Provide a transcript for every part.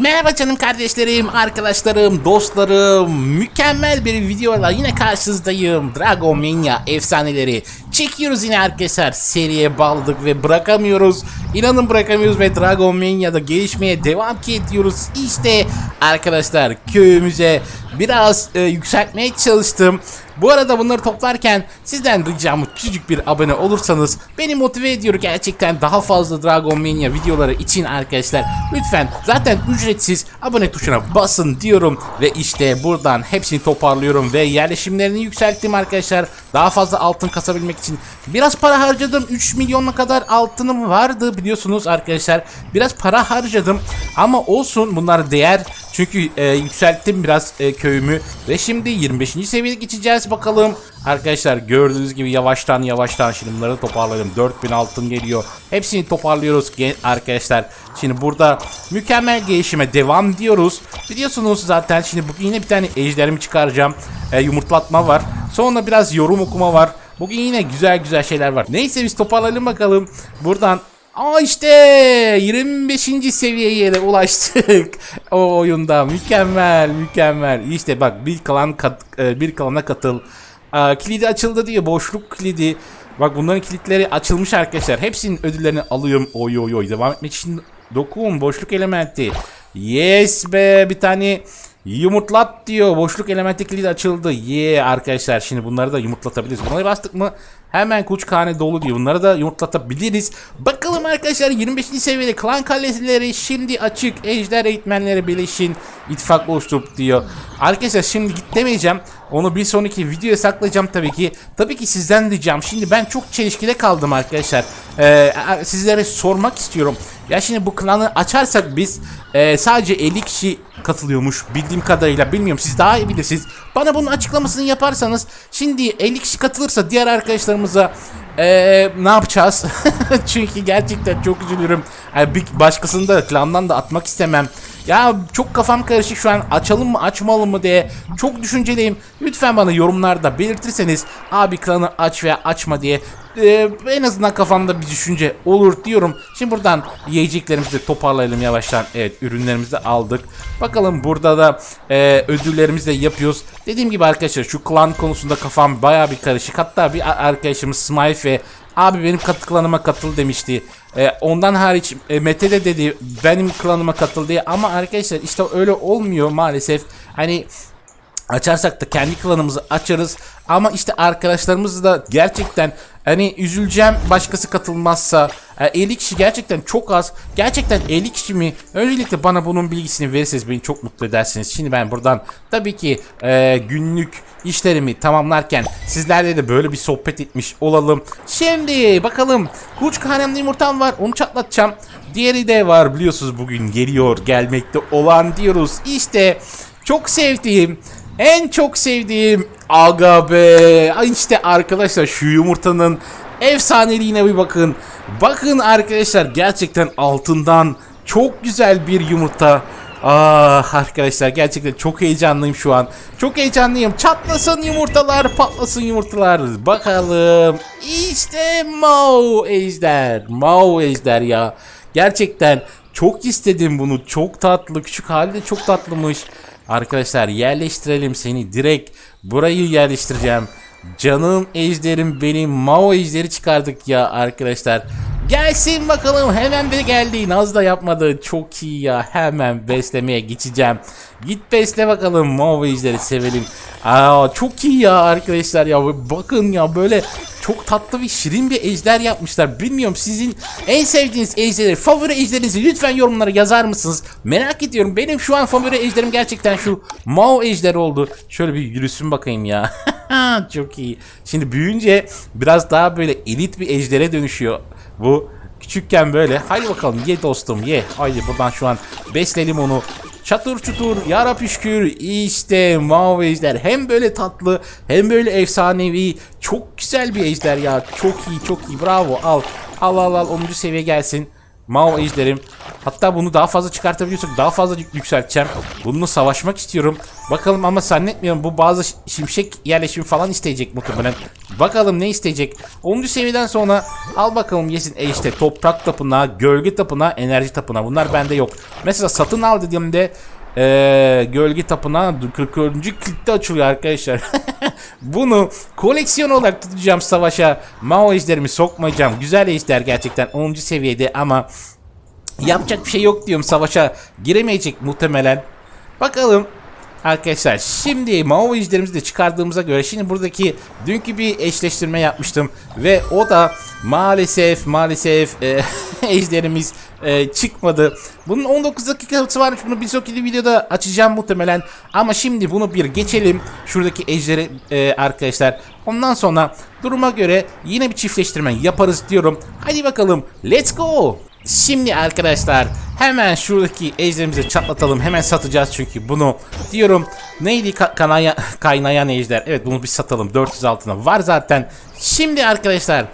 Merhaba canım kardeşlerim, arkadaşlarım, dostlarım. Mükemmel bir videoyla yine karşınızdayım. Dragon Mania efsaneleri. Çekiyoruz yine arkadaşlar. Seriye bağladık ve bırakamıyoruz. İnanın bırakamıyoruz ve Dragon Mania'da gelişmeye devam ki ediyoruz. İşte arkadaşlar köyümüze biraz e, yükseltmeye çalıştım. Bu arada bunları toplarken sizden ricam küçücük bir abone olursanız beni motive ediyor gerçekten daha fazla Dragon Mania videoları için arkadaşlar. Lütfen zaten ücretsiz abone tuşuna basın diyorum ve işte buradan hepsini toparlıyorum ve yerleşimlerini yükselttim arkadaşlar. Daha fazla altın kasabilmek için biraz para harcadım. 3 milyona kadar altınım vardı biliyorsunuz arkadaşlar. Biraz para harcadım ama olsun bunlar değer. Çünkü e, yükselttim biraz e, köyümü ve şimdi 25. seviyeye geçeceğiz bakalım. Arkadaşlar gördüğünüz gibi yavaştan yavaştan şimdi bunları toparladım. 4000 altın geliyor. Hepsini toparlıyoruz arkadaşlar. Şimdi burada mükemmel gelişime devam diyoruz. Biliyorsunuz zaten şimdi bugün yine bir tane ejderimi çıkaracağım. E, yumurtlatma var. Sonra biraz yorum okuma var. Bugün yine güzel güzel şeyler var. Neyse biz toparlayalım bakalım. Buradan Aa işte 25. seviyeye de ulaştık. O oyunda mükemmel mükemmel. İşte bak bir kalan kat, e, bir kalana katıl. Aa, kilidi açıldı diyor boşluk kilidi. Bak bunların kilitleri açılmış arkadaşlar. Hepsinin ödüllerini alıyorum. Oy oy oy. Devam etmek için dokun boşluk elementi. Yes be bir tane Yumurtlat diyor. Boşluk elementi kilidi açıldı. Ye yeah, arkadaşlar şimdi bunları da yumurtlatabiliriz. Bunları bastık mı hemen kuçkhane dolu diyor. Bunları da yumurtlatabiliriz. Bakalım arkadaşlar 25. seviyede klan kaleleri şimdi açık. Ejder eğitmenleri birleşin. ittifak oluşturup diyor. Arkadaşlar şimdi git demeyeceğim. Onu bir sonraki videoya saklayacağım tabii ki. Tabii ki sizden diyeceğim. Şimdi ben çok çelişkide kaldım arkadaşlar. Ee, sizlere sormak istiyorum. Ya şimdi bu klanı açarsak biz e, sadece 50 kişi katılıyormuş bildiğim kadarıyla bilmiyorum siz daha iyi bilirsiniz. Bana bunun açıklamasını yaparsanız şimdi 50 kişi katılırsa diğer arkadaşlarımıza e, ne yapacağız? Çünkü gerçekten çok üzülürüm. Yani bir başkasını da klandan da atmak istemem. Ya çok kafam karışık şu an açalım mı açmalım mı diye çok düşünceliyim. Lütfen bana yorumlarda belirtirseniz abi klanı aç veya açma diye ee, en azından kafamda bir düşünce olur diyorum. Şimdi buradan yiyeceklerimizi toparlayalım yavaştan. Evet ürünlerimizi aldık. Bakalım burada da e, ödüllerimizi de yapıyoruz. Dediğim gibi arkadaşlar şu klan konusunda kafam baya bir karışık. Hatta bir arkadaşımız Smyfe abi benim klanıma katıl demişti. E, ondan hariç e, Mete de dedi benim klanıma katıl diye. Ama arkadaşlar işte öyle olmuyor maalesef. Hani Açarsak da kendi klanımızı açarız. Ama işte arkadaşlarımız da gerçekten hani üzüleceğim başkası katılmazsa. E, 50 kişi gerçekten çok az. Gerçekten 50 kişi mi? Öncelikle bana bunun bilgisini verirseniz beni çok mutlu edersiniz. Şimdi ben buradan tabii ki e, günlük işlerimi tamamlarken sizlerle de böyle bir sohbet etmiş olalım. Şimdi bakalım. Kuş kanemli yumurtam var. Onu çatlatacağım. Diğeri de var biliyorsunuz bugün geliyor gelmekte olan diyoruz. İşte çok sevdiğim en çok sevdiğim aga be. İşte arkadaşlar şu yumurtanın efsaneliğine bir bakın. Bakın arkadaşlar gerçekten altından çok güzel bir yumurta. Ah arkadaşlar gerçekten çok heyecanlıyım şu an. Çok heyecanlıyım. Çatlasın yumurtalar, patlasın yumurtalar. Bakalım. İşte Mao Ejder. Mao Ejder ya. Gerçekten çok istedim bunu. Çok tatlı. Küçük hali de çok tatlımış. Arkadaşlar yerleştirelim seni direkt burayı yerleştireceğim. Canım ejderim benim Mao ejderi çıkardık ya arkadaşlar. Gelsin bakalım hemen de geldi. Naz da yapmadı. Çok iyi ya. Hemen beslemeye geçeceğim. Git besle bakalım Mao ejderi sevelim. Aa çok iyi ya arkadaşlar ya. Bakın ya böyle çok tatlı bir şirin bir ejder yapmışlar. Bilmiyorum sizin en sevdiğiniz ejderleri, favori ejderinizi lütfen yorumlara yazar mısınız? Merak ediyorum. Benim şu an favori ejderim gerçekten şu Mao ejderi oldu. Şöyle bir yürüsün bakayım ya. çok iyi. Şimdi büyüyünce biraz daha böyle elit bir ejdere dönüşüyor. Bu küçükken böyle. Haydi bakalım ye dostum ye. Haydi buradan şu an besleyelim onu. Çatır çutur yara püşkür işte Mao ejder. Hem böyle tatlı hem böyle efsanevi çok güzel bir ejder ya. Çok iyi çok iyi. Bravo al. Al al al. 10. seviye gelsin Mao ejderim. Hatta bunu daha fazla çıkartabiliyorsak daha fazla yük- yükselteceğim. Bununla savaşmak istiyorum. Bakalım ama zannetmiyorum bu bazı şimşek yerleşimi falan isteyecek muhtemelen. Bakalım ne isteyecek. 10. seviyeden sonra al bakalım yesin e işte toprak tapınağı, gölge tapınağı, enerji tapınağı. Bunlar bende yok. Mesela satın al dediğimde ee, gölge tapınağı 44. kilitli açılıyor arkadaşlar. Bunu koleksiyon olarak tutacağım savaşa. Mao ejderimi sokmayacağım. Güzel ejder gerçekten 10. seviyede ama yapacak bir şey yok diyorum savaşa giremeyecek muhtemelen. Bakalım Arkadaşlar şimdi Mao ejderimizi de çıkardığımıza göre şimdi buradaki dünkü bir eşleştirme yapmıştım ve o da maalesef maalesef e, ejderimiz e, çıkmadı. Bunun 19 dakikası varmış bunu bir sonraki videoda açacağım muhtemelen ama şimdi bunu bir geçelim şuradaki ejderi e, arkadaşlar. Ondan sonra duruma göre yine bir çiftleştirme yaparız diyorum. Hadi bakalım let's go. Şimdi arkadaşlar hemen şuradaki ejderimizi çatlatalım. Hemen satacağız çünkü bunu diyorum. Neydi Ka- kanaya, kaynayan ejder? Evet bunu bir satalım. 400 altına var zaten. Şimdi arkadaşlar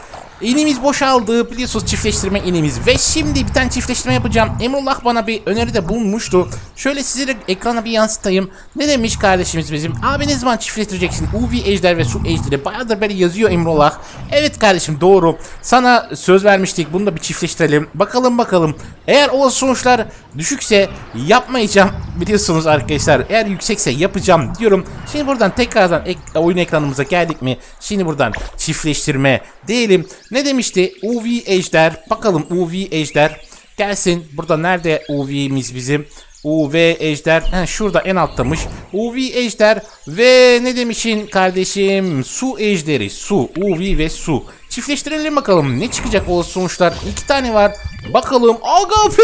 İnimiz boşaldı. Biliyorsunuz çiftleştirme inimiz. Ve şimdi bir tane çiftleştirme yapacağım. Emrullah bana bir öneride bulunmuştu. Şöyle size de ekrana bir yansıtayım. Ne demiş kardeşimiz bizim? Abi ne zaman çiftleştireceksin? UV ejder ve su ejderi. Bayağıdır böyle yazıyor Emrullah. Evet kardeşim doğru. Sana söz vermiştik. Bunu da bir çiftleştirelim. Bakalım bakalım. Eğer o sonuçlar düşükse yapmayacağım. Biliyorsunuz arkadaşlar. Eğer yüksekse yapacağım diyorum. Şimdi buradan tekrardan ek- oyun ekranımıza geldik mi? Şimdi buradan çiftleştirme diyelim. Ne demişti? UV ejder. Bakalım UV ejder. Gelsin. Burada nerede UV'miz bizim? UV ejder. He, şurada en alttamış. UV ejder ve ne demişin kardeşim? Su ejderi. Su. UV ve su. Çiftleştirelim bakalım. Ne çıkacak o sonuçlar? İki tane var. Bakalım. Agape!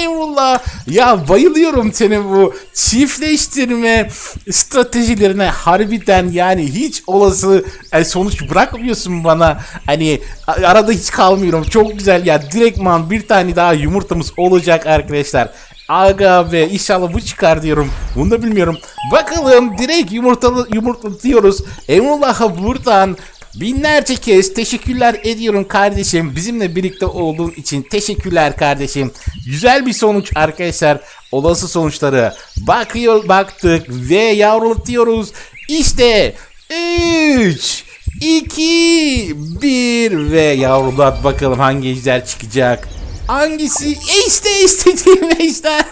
Eyvallah. Ya bayılıyorum senin bu çiftleştirme stratejilerine harbiden yani hiç olası e, sonuç bırakmıyorsun bana. Hani arada hiç kalmıyorum. Çok güzel ya. Direktman bir tane daha yumurtamız olacak arkadaşlar. Aga be inşallah bu çıkar diyorum. Bunu da bilmiyorum. Bakalım direkt yumurtalı yumurtlatıyoruz. Emrullah'a buradan Binlerce kez teşekkürler ediyorum kardeşim. Bizimle birlikte olduğun için teşekkürler kardeşim. Güzel bir sonuç arkadaşlar. Olası sonuçları bakıyor baktık ve yavrulatıyoruz. İşte 3 2 1 ve yavrulat bakalım hangi ejder çıkacak. Hangisi? İşte istediğim ejder.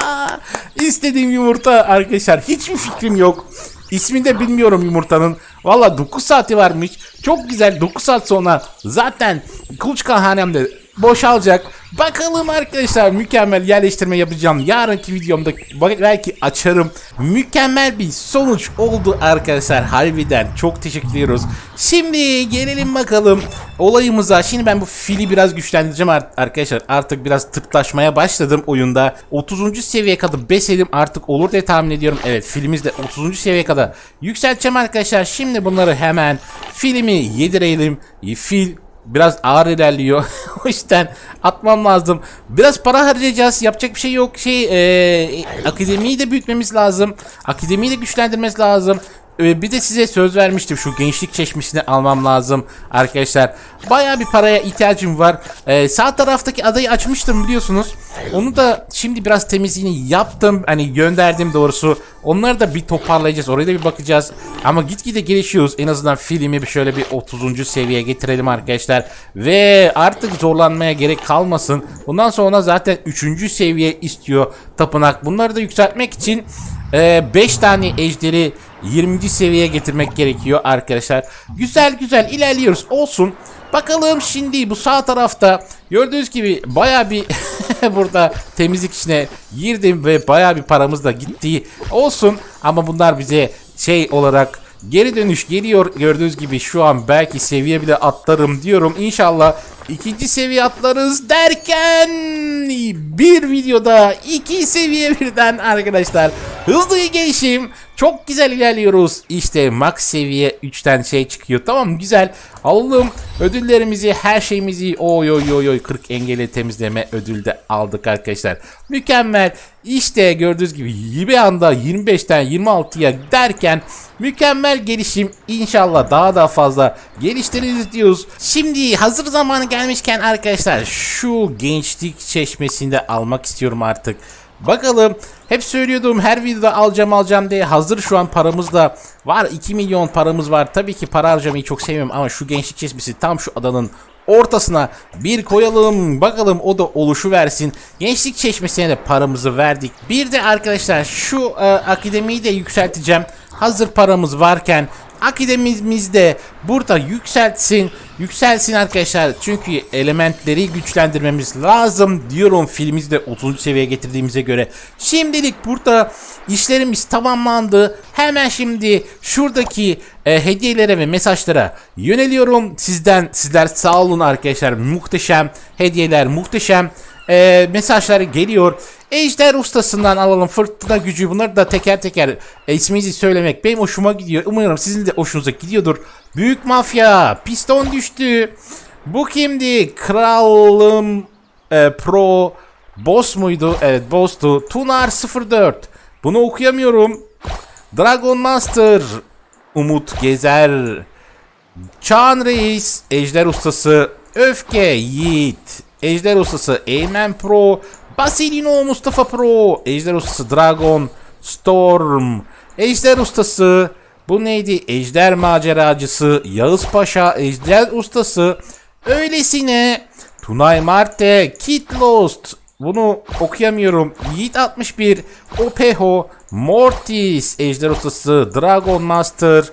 İstediğim yumurta arkadaşlar. Hiçbir fikrim yok. İsmini de bilmiyorum yumurtanın. Valla 9 saati varmış. Çok güzel 9 saat sonra zaten kuluçka hanemde boşalacak. Bakalım arkadaşlar mükemmel yerleştirme yapacağım. Yarınki videomda belki açarım. Mükemmel bir sonuç oldu arkadaşlar. Harbiden çok teşekkür ediyoruz. Şimdi gelelim bakalım olayımıza. Şimdi ben bu fili biraz güçlendireceğim ar- arkadaşlar. Artık biraz tıklaşmaya başladım oyunda. 30. seviyeye kadar 5 elim artık olur diye tahmin ediyorum. Evet filimiz de 30. seviyeye kadar yükselteceğim arkadaşlar. Şimdi bunları hemen filmi yedirelim. Fil biraz ağır ilerliyor. o yüzden atmam lazım. Biraz para harcayacağız. Yapacak bir şey yok. Şey e, akademiyi de büyütmemiz lazım. Akademiyi de güçlendirmemiz lazım. E, bir de size söz vermiştim şu gençlik çeşmesini almam lazım arkadaşlar. Baya bir paraya ihtiyacım var. E, sağ taraftaki adayı açmıştım biliyorsunuz. Onu da şimdi biraz temizliğini yaptım. Hani gönderdim doğrusu. Onları da bir toparlayacağız. Oraya da bir bakacağız. Ama gitgide gelişiyoruz. En azından filmi şöyle bir 30. seviyeye getirelim arkadaşlar. Ve artık zorlanmaya gerek kalmasın. Bundan sonra zaten 3. seviye istiyor tapınak. Bunları da yükseltmek için 5 tane ejderi 20. seviyeye getirmek gerekiyor arkadaşlar. Güzel güzel ilerliyoruz. Olsun. Bakalım şimdi bu sağ tarafta gördüğünüz gibi baya bir burada temizlik işine girdim ve baya bir paramız da gitti. Olsun ama bunlar bize şey olarak geri dönüş geliyor. Gördüğünüz gibi şu an belki seviye bile atlarım diyorum. İnşallah ikinci seviye atlarız derken bir videoda iki seviye birden arkadaşlar. Hızlı gelişim Çok güzel ilerliyoruz. İşte max seviye 3'ten şey çıkıyor. Tamam güzel. Alalım ödüllerimizi, her şeyimizi. Oy oy oy oy 40 engeli temizleme ödül de aldık arkadaşlar. Mükemmel. İşte gördüğünüz gibi bir anda 25'ten 26'ya derken mükemmel gelişim inşallah daha da fazla geliştiririz diyoruz. Şimdi hazır zamanı gelmişken arkadaşlar şu gençlik çeşmesinde almak istiyorum artık. Bakalım hep söylüyordum her videoda alacağım alacağım diye hazır şu an paramız da var 2 milyon paramız var. Tabii ki para harcamayı çok sevmiyorum ama şu gençlik çeşmesi tam şu adanın ortasına bir koyalım bakalım o da oluşu versin. Gençlik çeşmesine de paramızı verdik. Bir de arkadaşlar şu e, akademiyi de yükselteceğim. Hazır paramız varken akademimiz de burada yükseltsin. Yükselsin arkadaşlar. Çünkü elementleri güçlendirmemiz lazım diyorum filmimizi de 30. seviyeye getirdiğimize göre. Şimdilik burada işlerimiz tamamlandı. Hemen şimdi şuradaki e, hediyelere ve mesajlara yöneliyorum. Sizden sizler sağ olun arkadaşlar. Muhteşem hediyeler, muhteşem e, mesajlar geliyor. Ejder ustasından alalım fırtına gücü bunları da teker teker e, isminizi söylemek benim hoşuma gidiyor. Umarım sizin de hoşunuza gidiyordur. Büyük mafya piston düştü. Bu kimdi? Kralım e, Pro Boss muydu? Evet boss'tu. Tunar 04. Bunu okuyamıyorum. Dragon Master Umut Gezer Çağan Reis, Ejder Ustası, Öfke, Yiğit, Ejder Ustası, Eymen Pro, Basilino Mustafa Pro, Ejder Ustası Dragon, Storm, Ejder Ustası, bu neydi? Ejder Maceracısı, Yağız Paşa, Ejder Ustası, Öylesine, Tunay Marte, Kit Lost, bunu okuyamıyorum. Yiğit 61, Opeho, Mortis, Ejder Ustası, Dragon Master,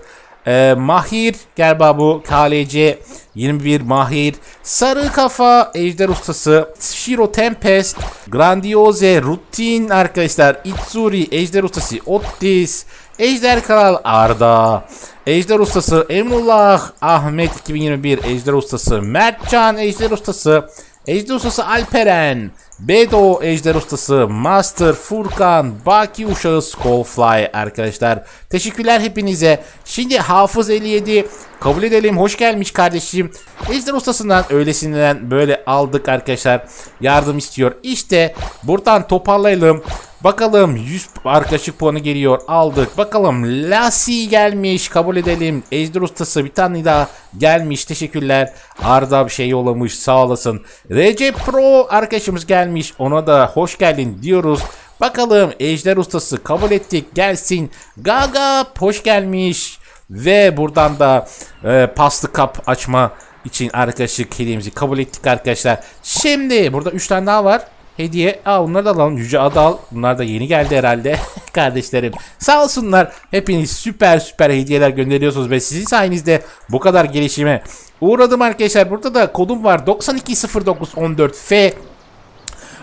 ee, Mahir galiba bu KLC 21 Mahir. Sarı Kafa Ejder Ustası Shiro Tempest Grandioze Rutin arkadaşlar Itsuri Ejder Ustası Ottis Ejder Kral Arda Ejder Ustası Emrullah Ahmet 2021 Ejder Ustası Mertcan Ejder Ustası Ejder Ustası Alperen Bedo Ejder Ustası Master Furkan Baki Uşağı Skullfly arkadaşlar. Teşekkürler hepinize. Şimdi Hafız 57 kabul edelim. Hoş gelmiş kardeşim. Ejder Ustası'ndan öylesinden böyle aldık arkadaşlar. Yardım istiyor. İşte buradan toparlayalım. Bakalım 100 arkadaşlık puanı geliyor. Aldık. Bakalım Lassie gelmiş. Kabul edelim. Ejder Ustası bir tane daha gelmiş. Teşekkürler. Arda bir şey yollamış. Sağ olasın. Recep Pro arkadaşımız gelmiş. Ona da hoş geldin diyoruz. Bakalım Ejder Ustası kabul ettik. Gelsin. Gaga hoş gelmiş. Ve buradan da e, paslı kap açma için arkadaşlık hediyemizi kabul ettik arkadaşlar. Şimdi burada 3 tane daha var hediye. Aa bunları da alalım. Yüce Adal. Bunlar da yeni geldi herhalde. Kardeşlerim. Sağ olsunlar. Hepiniz süper süper hediyeler gönderiyorsunuz ve sizin sayenizde bu kadar gelişime uğradım arkadaşlar. Burada da kodum var. 920914F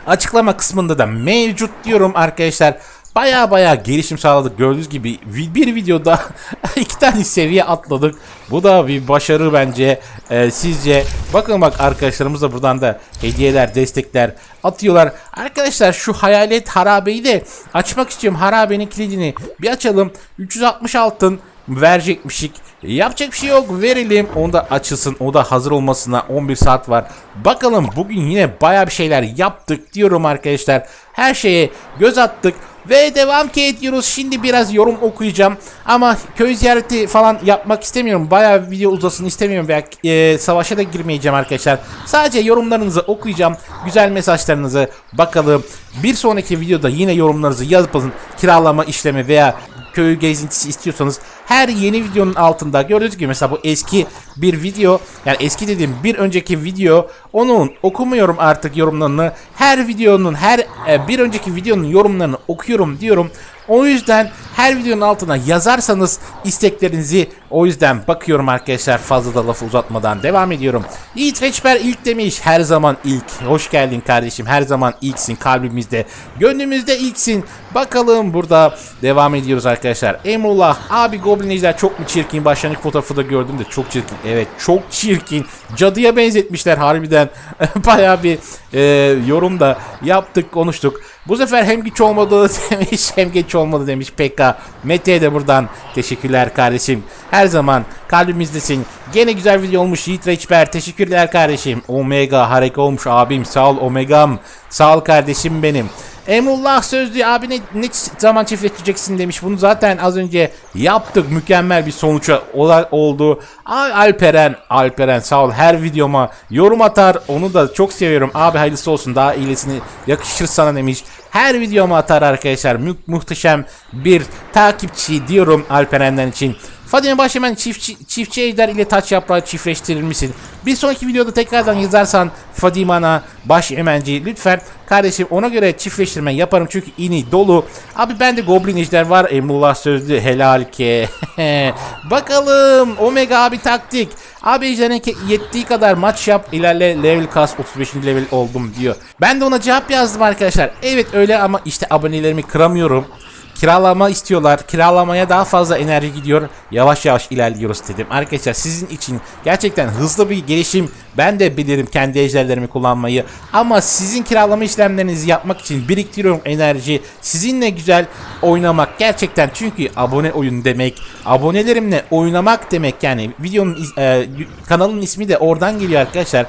Açıklama kısmında da mevcut diyorum arkadaşlar. Baya baya gelişim sağladık. Gördüğünüz gibi bir videoda iki tane seviye atladık. Bu da bir başarı bence. Ee, sizce? Bakın bak arkadaşlarımız da buradan da hediyeler, destekler atıyorlar. Arkadaşlar şu hayalet harabeyi de açmak istiyorum. Harabenin kilidini bir açalım. 360 altın verecekmişik. Yapacak bir şey yok verelim. Onu da açılsın. O da hazır olmasına 11 saat var. Bakalım bugün yine baya bir şeyler yaptık diyorum arkadaşlar. Her şeye göz attık. Ve devam ki ediyoruz. Şimdi biraz yorum okuyacağım. Ama köy ziyareti falan yapmak istemiyorum. Bayağı video uzasın istemiyorum. Veya e, savaşa da girmeyeceğim arkadaşlar. Sadece yorumlarınızı okuyacağım. Güzel mesajlarınızı bakalım. Bir sonraki videoda yine yorumlarınızı yazın. Kiralama işlemi veya köy gezintisi istiyorsanız her yeni videonun altında gördüğünüz gibi mesela bu eski bir video yani eski dediğim bir önceki video onun okumuyorum artık yorumlarını. Her videonun her e, bir önceki videonun yorumlarını okuyorum diyorum o yüzden her videonun altına yazarsanız isteklerinizi o yüzden bakıyorum arkadaşlar fazla da lafı uzatmadan devam ediyorum. Yiğit Reçber ilk demiş her zaman ilk. Hoş geldin kardeşim her zaman ilksin kalbimizde. Gönlümüzde ilksin. Bakalım burada devam ediyoruz arkadaşlar. Emrullah abi Goblin Ejder çok mu çirkin? Başlangıç fotoğrafı da gördüm de çok çirkin. Evet çok çirkin. Cadıya benzetmişler harbiden. Baya bir e, yorum da yaptık konuştuk. Bu sefer hem güç olmadı demiş hem geç olmadı demiş PK. Mete'ye de buradan teşekkürler kardeşim. Her zaman kalbimizdesin. Gene güzel video olmuş Yiğit Reçber. Teşekkürler kardeşim. Omega harika olmuş abim. Sağ ol Omega'm. Sağ ol kardeşim benim. Emrullah sözlü abi ne, zaman çiftleşeceksin demiş. Bunu zaten az önce yaptık. Mükemmel bir sonuça oldu. Alperen, Alperen sağ ol. Her videoma yorum atar. Onu da çok seviyorum. Abi hayırlısı olsun. Daha iyisini yakışır sana demiş. Her videoma atar arkadaşlar. Mü- muhteşem bir takipçi diyorum Alperen'den için. Fadime Başhemen çiftçi, çiftçi ejder ile taç yaprağı çiftleştirir misin? Bir sonraki videoda tekrardan yazarsan Fadime'na Başhemenci lütfen kardeşim ona göre çiftleştirme yaparım çünkü ini dolu. Abi ben de Goblin ejder var Emrullah sözlü helal ki. Bakalım Omega abi taktik. Abi ejderin ke- yettiği kadar maç yap ilerle level kas 35. level oldum diyor. Ben de ona cevap yazdım arkadaşlar. Evet öyle ama işte abonelerimi kıramıyorum. Kiralama istiyorlar. Kiralamaya daha fazla enerji gidiyor. Yavaş yavaş ilerliyoruz dedim. Arkadaşlar sizin için gerçekten hızlı bir gelişim. Ben de bilirim kendi ejderlerimi kullanmayı. Ama sizin kiralama işlemlerinizi yapmak için biriktiriyorum enerji. Sizinle güzel oynamak gerçekten çünkü abone oyun demek. Abonelerimle oynamak demek yani. Videonun e, kanalın ismi de oradan geliyor arkadaşlar.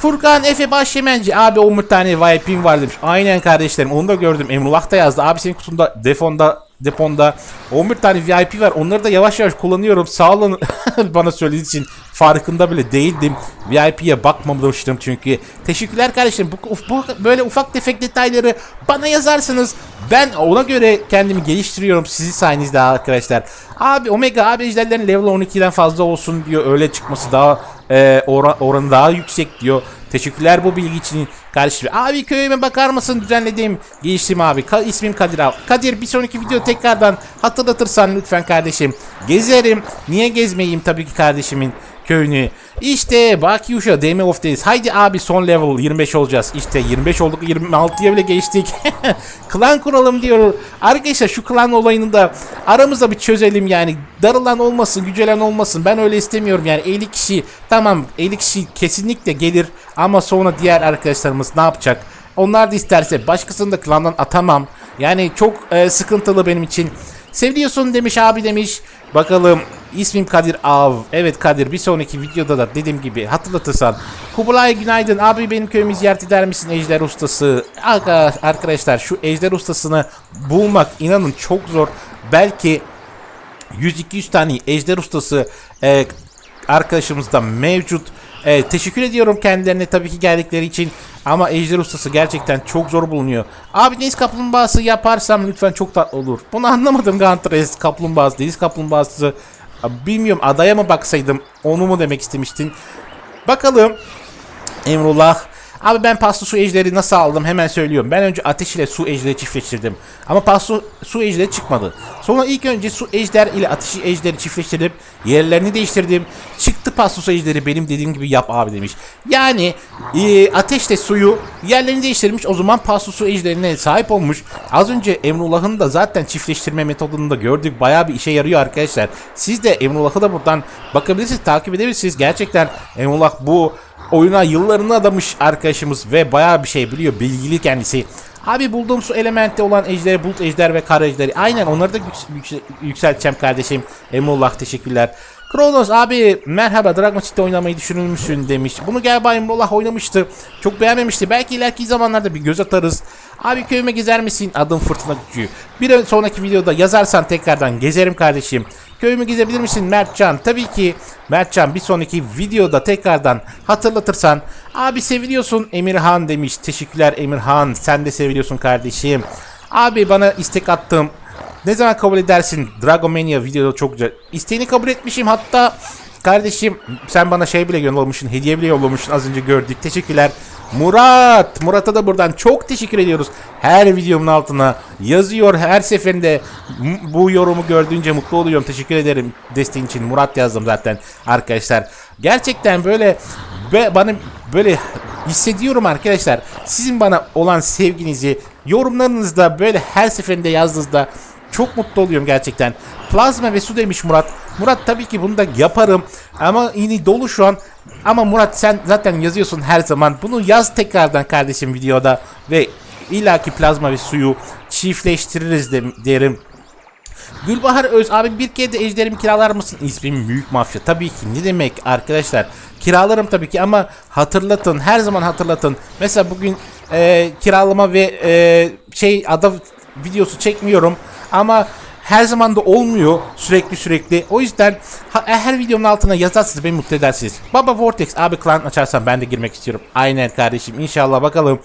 Furkan Efe Başyemenci abi 10 tane VIP'im var demiş. Aynen kardeşlerim onu da gördüm. Emrullah da yazdı. Abi senin kutunda defonda deponda 11 tane VIP var. Onları da yavaş yavaş kullanıyorum. Sağ olun bana söylediği için farkında bile değildim. VIP'ye bakmamıştım çünkü. Teşekkürler kardeşlerim. Bu, bu böyle ufak tefek detayları bana yazarsınız. Ben ona göre kendimi geliştiriyorum sizin sayenizde arkadaşlar. Abi Omega abi ejderlerin level 12'den fazla olsun diyor. Öyle çıkması daha e, ora- oranı daha yüksek diyor. Teşekkürler bu bilgi için kardeşim. Abi köyüme bakar mısın düzenlediğim geliştim abi. Ka- ismim Kadir abi. Kadir bir sonraki video tekrardan hatırlatırsan lütfen kardeşim. Gezerim. Niye gezmeyeyim tabii ki kardeşimin köyünü. İşte Baki Uşa DM of Days. Haydi abi son level 25 olacağız. İşte 25 olduk 26'ya bile geçtik. klan kuralım diyor. Arkadaşlar şu klan olayını da aramızda bir çözelim yani. Darılan olmasın, gücelen olmasın. Ben öyle istemiyorum yani. 50 kişi tamam 50 kişi kesinlikle gelir ama sonra diğer arkadaşlarımız ne yapacak? Onlar da isterse başkasını da klandan atamam. Yani çok e, sıkıntılı benim için. Seviyorsun demiş abi demiş. Bakalım ismim Kadir Av. Evet Kadir bir sonraki videoda da dediğim gibi hatırlatırsan. Kubilay günaydın abi benim köyümü ziyaret eder misin Ejder Ustası? Arka- Arkadaşlar şu Ejder Ustasını bulmak inanın çok zor. Belki 100-200 tane Ejder Ustası e, arkadaşımızda mevcut. E, teşekkür ediyorum kendilerine tabii ki geldikleri için. Ama Ejder Ustası gerçekten çok zor bulunuyor. Abi deniz kaplumbağası yaparsam lütfen çok tatlı olur. Bunu anlamadım Gunter kaplumbağası, deniz kaplumbağası. Bilmiyorum adaya mı baksaydım onu mu demek istemiştin. Bakalım Emrullah. Abi ben paslı su ejderi nasıl aldım hemen söylüyorum. Ben önce ateş ile su ejderi çiftleştirdim. Ama paslı su ejderi çıkmadı. Sonra ilk önce su ejder ile ateş ejderi çiftleştirdim. Yerlerini değiştirdim. Çıktı paslı su ejderi benim dediğim gibi yap abi demiş. Yani e, ateşle suyu yerlerini değiştirmiş. O zaman paslı su ejderine sahip olmuş. Az önce Emrullah'ın da zaten çiftleştirme metodunu da gördük. Bayağı bir işe yarıyor arkadaşlar. Siz de Emrullah'ı da buradan bakabilirsiniz, takip edebilirsiniz. Gerçekten Emrullah bu oyuna yıllarını adamış arkadaşımız ve bayağı bir şey biliyor. Bilgili kendisi. Abi bulduğum su elementte olan ejderi, bulut ejder ve kara ejderi. Aynen onları da yüks- yüks- yükselteceğim kardeşim. Emrullah teşekkürler. Kronos abi merhaba Dragon City oynamayı düşünür müsün demiş. Bunu galiba Emrullah oynamıştı. Çok beğenmemişti. Belki ileriki zamanlarda bir göz atarız. Abi köyüme gezer misin? Adım Fırtına Gücü. Bir sonraki videoda yazarsan tekrardan gezerim kardeşim. Köyümü gezebilir misin Mertcan? Tabii ki Mertcan bir sonraki videoda tekrardan hatırlatırsan. Abi seviliyorsun Emirhan demiş. Teşekkürler Emirhan. Sen de seviliyorsun kardeşim. Abi bana istek attım. Ne zaman kabul edersin? Dragomania videoda çok güzel. İsteğini kabul etmişim. Hatta kardeşim sen bana şey bile yollamışsın. Hediye bile yollamışsın. Az önce gördük. Teşekkürler. Murat. Murat'a da buradan çok teşekkür ediyoruz. Her videomun altına yazıyor. Her seferinde bu yorumu gördüğünce mutlu oluyorum. Teşekkür ederim desteğin için. Murat yazdım zaten arkadaşlar. Gerçekten böyle ve bana böyle hissediyorum arkadaşlar. Sizin bana olan sevginizi yorumlarınızda böyle her seferinde yazdığınızda çok mutlu oluyorum gerçekten. Plazma ve su demiş Murat. Murat tabii ki bunu da yaparım. Ama yine dolu şu an. Ama Murat sen zaten yazıyorsun her zaman. Bunu yaz tekrardan kardeşim videoda. Ve illaki plazma ve suyu çiftleştiririz de, derim. Gülbahar Öz abi bir kere de ejderimi kiralar mısın? İsmim Büyük Mafya. Tabii ki ne demek arkadaşlar. Kiralarım tabii ki ama hatırlatın her zaman hatırlatın. Mesela bugün e, kiralama ve e, şey ada videosu çekmiyorum ama her zaman da olmuyor sürekli sürekli. O yüzden ha- her videonun altına yazarsanız beni mutlu edersiniz. Baba Vortex abi klan açarsan ben de girmek istiyorum. Aynen kardeşim inşallah bakalım.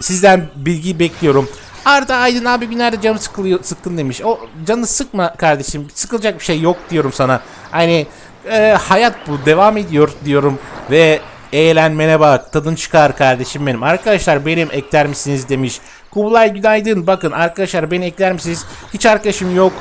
Sizden bilgi bekliyorum. Arda Aydın abi günlerde canım sıkılıyor, sıkkın demiş. O canını sıkma kardeşim. Sıkılacak bir şey yok diyorum sana. Hani e, hayat bu devam ediyor diyorum ve eğlenmene bak tadın çıkar kardeşim benim. Arkadaşlar benim ekler misiniz demiş. Kublay günaydın bakın arkadaşlar beni ekler misiniz? Hiç arkadaşım yok.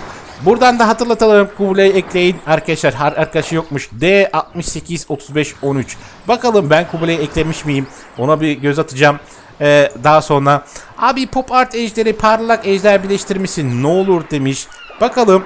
Buradan da hatırlatalım. Kublay'ı ekleyin. Arkadaşlar har arkadaşı yokmuş. D 68 35 13. Bakalım ben Kublay'ı eklemiş miyim? Ona bir göz atacağım. Ee, daha sonra abi pop art ejderi parlak ejder birleştirmişsin ne olur demiş. Bakalım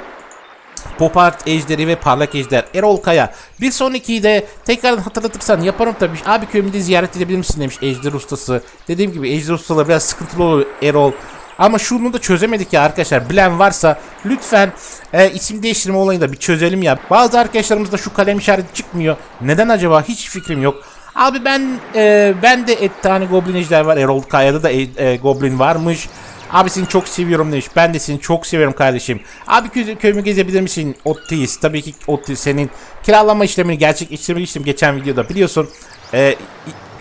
Pop Art Ejderi ve Parlak Ejder Erol Kaya. Bir sonrakiyi de tekrar hatırlatırsan yaparım tabii. Abi köyümü de ziyaret edebilir misin demiş Ejder Ustası. Dediğim gibi Ejder Ustaları biraz sıkıntılı olur Erol. Ama şunu da çözemedik ya arkadaşlar. Bilen varsa lütfen e, isim değiştirme olayını da bir çözelim ya. Bazı arkadaşlarımızda şu kalem işareti çıkmıyor. Neden acaba? Hiç fikrim yok. Abi ben e, ben de et tane Goblin Ejder var. Erol Kaya'da da e, e, Goblin varmış. Abi seni çok seviyorum demiş. Ben de seni çok seviyorum kardeşim. Abi kö köyümü gezebilir misin? Otis. Tabii ki Otis senin kiralama işlemini gerçekleştirmiştim geçen videoda biliyorsun. Ee,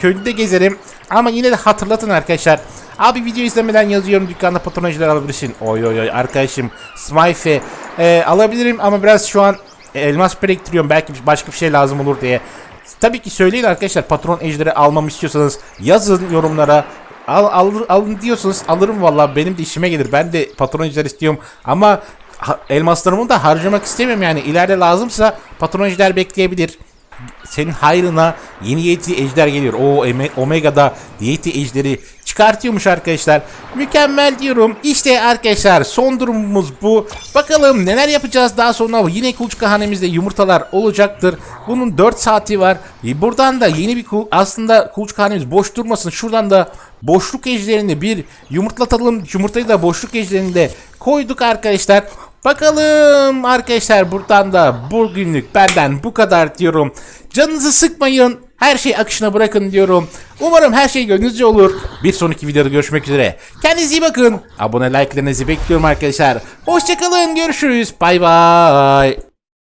köyünü gezerim. Ama yine de hatırlatın arkadaşlar. Abi video izlemeden yazıyorum dükkanda patronajlar alabilirsin. Oy oy oy arkadaşım. Smyfe ee, alabilirim ama biraz şu an elmas biriktiriyorum. Belki başka bir şey lazım olur diye. Tabii ki söyleyin arkadaşlar patron ejderi almamı istiyorsanız yazın yorumlara. Al, al, alın diyorsunuz alırım vallahi benim de işime gelir. Ben de patron ejder istiyorum ama ha- elmaslarımı da harcamak istemiyorum yani. ileride lazımsa patron ejder bekleyebilir. Senin hayrına yeni yeti ejder geliyor. O Omega'da yeti ejderi çıkartıyormuş arkadaşlar. Mükemmel diyorum. İşte arkadaşlar son durumumuz bu. Bakalım neler yapacağız daha sonra. Yine kuluçka hanemizde yumurtalar olacaktır. Bunun 4 saati var. E, Buradan da yeni bir aslında kuluçka hanemiz boş durmasın. Şuradan da boşluk ejderini bir yumurtlatalım. Yumurtayı da boşluk ejderini de koyduk arkadaşlar. Bakalım arkadaşlar buradan da bugünlük benden bu kadar diyorum. Canınızı sıkmayın. Her şeyi akışına bırakın diyorum. Umarım her şey gönlünüzce olur. Bir sonraki videoda görüşmek üzere. Kendinize iyi bakın. Abone like'larınızı bekliyorum arkadaşlar. Hoşçakalın. Görüşürüz. Bay bay.